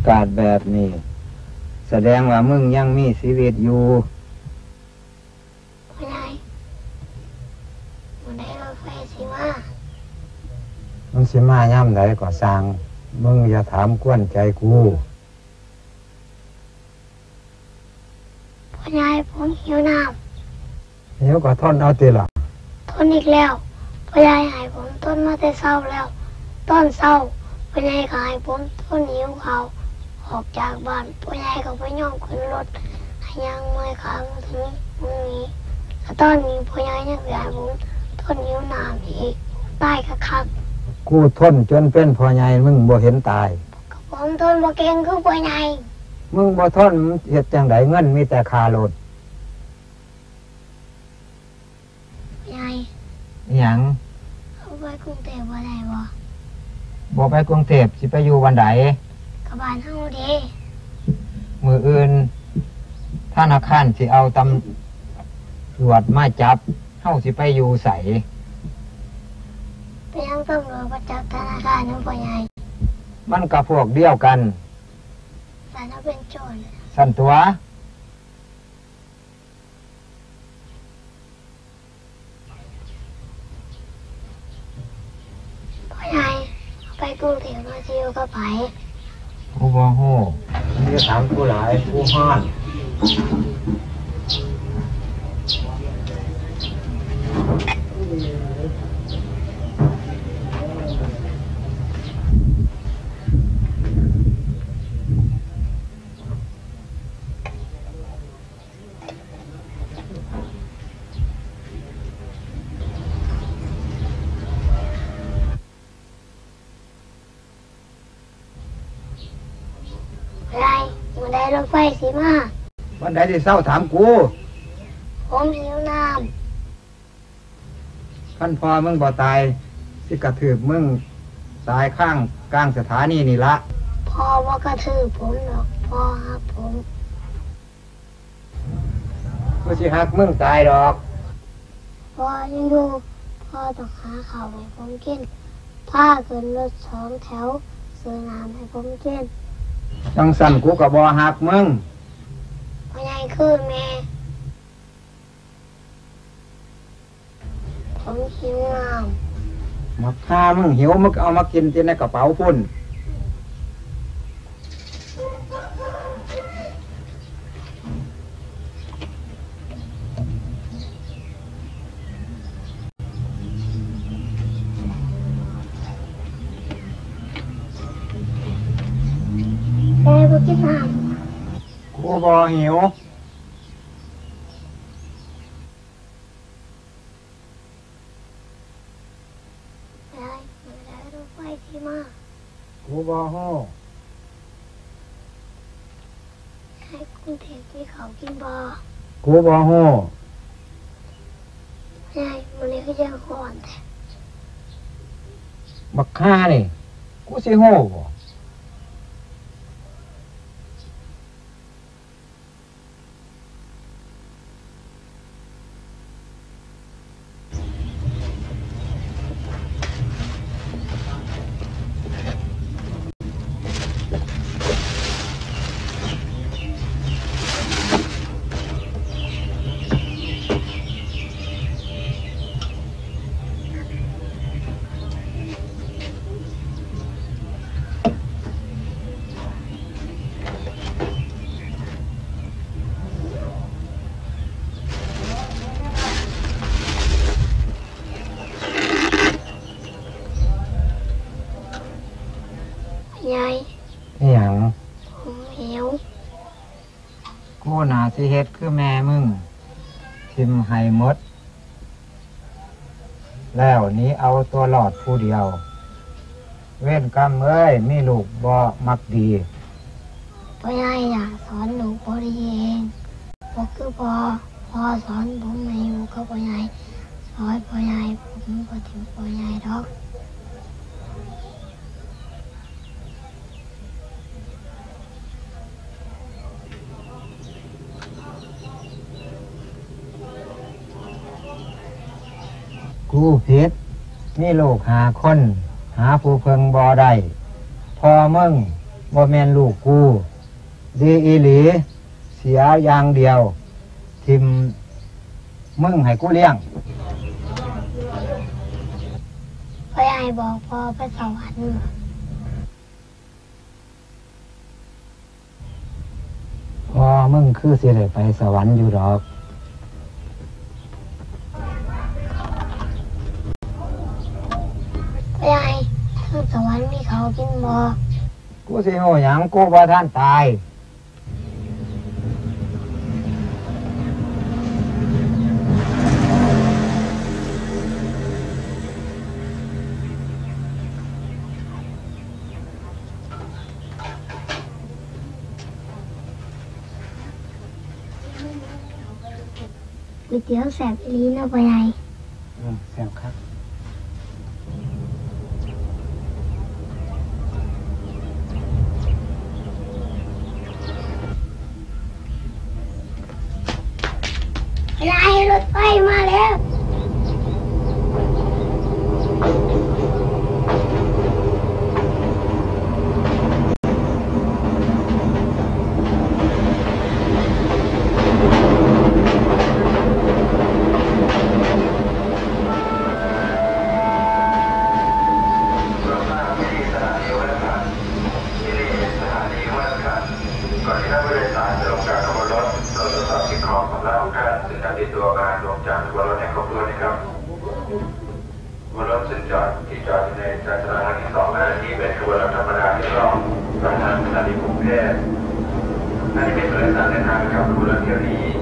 อนแท้อากาศแบบนี้ แสดงว่ามึงยังมีชีวิตอยู่พ่อใหญ่มันได้รถไฟสิมามันสิมาย่ำไหนก็สร้าง มึงอย่าถามกวนใจกูพ่อใหญ่ผมหิวน้เดี๋ยวก็ทนเอาติละำทนอีกแล้วพ่อใหญ่ใหายผมต้นมาแต่เศร้าแล้ว ต้นเศร้าพ่อใหญ่ก็ให้ผมต้นหิวเขาว ออกจากบ้านพ่อใหญ่ก็ไปย่องขึ้นรถให้ยางไม่ขามาถึงตรงนี้แล้วตอนนี้พ่อใหญ่ยังอยากให้ผมต้นหิวน้ำอีกตายกะคักกูทนจนเป็นพ่อใหญ่มึงบ่เห็นตายก็ผมต้นบ่เก่งคือพ่อใหญ่มึงบ่ทนมึงเฮ็ดจังไดเงินมีแต่คารถพ่อใหญ่อิหยังเขาไปกรุงเทพบ่ได้บ่บ่ไปกรุงเทพสิไปอยู่วันใด กับบ้านเฮาเด้มืออื่นธนาคารสิเอาตำรวจมาจับเฮาสิไปอยู่ใสไปยังตำรวจประจับธนาคารน้ำพ่อใหญ่มันกับพวกเดียวกันแต่ถ้าเป็นโจรสันตัวพ่อใหญ่เอาไปกรุงเทพมาซิวก็ไป กูบ่ฮู้มึงจะถามกูหลายกูฮ้อน พ่อให ญ่มันได้รถไฟสิมาวันใดที่เศร้าถามกูผมหิวน้ขั้นพอมึงบ่ตายสิกระถืบมึงตายข้างกลางสถานีนี่ละำพ่อว่ากระทืบผมหรอกพ่อครับผมกูสิหักมึงตายดอกพ่อยังอยู่พ่อต้องหาข้าวให้ผมกินพาขึ้นรถสองแถวซื้อน้ำให้ผมกิน จังสั่นกูก็บ่หักมึงพ่อใหญ่คือแม่ ผมหิวน้มาฆ่ามึงหิวมึงก็เอามากินที่ในกระเป๋าพุ่นำแม่บ่กินน้ำกูบ่หิวได้มันได้รถไฟที่มากูบ่ฮู้ให้กรุ งเทพที่เขากินบอกูบ่ฮู้ใช่มันนี้ก็ยังห่อนแต่บักฆ่านี่กูสิฮู้บ่ยายอิหยังผมหิวกูน่าสิเฮ็ดคือแม่มึง ทิมให้หมด แล้วนี้เอาตัวรอดผู้เดียว เว้นกรรมเอ้ย มีลูกบ่มักดีพ่อยายอยากสอนหนูพอดีเองบอกคือพอพอสอนผมไม่อยู่ก็พ่อยายสอนพ่อยายผมก็ถึงพ่อยายดอก กูผิดมีลูกหาคน หาผู้เพิงบ่ได้พอมึงบ่แม่นลูกกูดีอีหลี เสียอย่างเดียว ทิมมึงให้กูเลี้ยงพ่อใหญ่บอกพ่อไปสวรรค์พอมึงคือสิได้ไปสวรรค์อยู่ดอก พ่อใหญ่ทั้งสวรรค์มีเขากิน บ่กูสิโหหยังกูบ่ท่านตายก๋วยเตี๋ยวแสบอีหลีนะพ่อใหญ่อืมแซ่บครับ พ่อใหญ่รถไฟ มาแล้ว ก่อนที่ท่านผู้โดยสารจะลงจากขบวนรถเราตรวจสอบสิ่งของของเราทุกท่านซึ่งการติดตัวการลงจากขบวนรถให้ครบถ้วนนะครับขบวนรถซึ่งจอดที่จอดอยู่ในจราจรทางที่สองและที่เป็นขบวนรถธรรมดาที่รอง ประธานสถ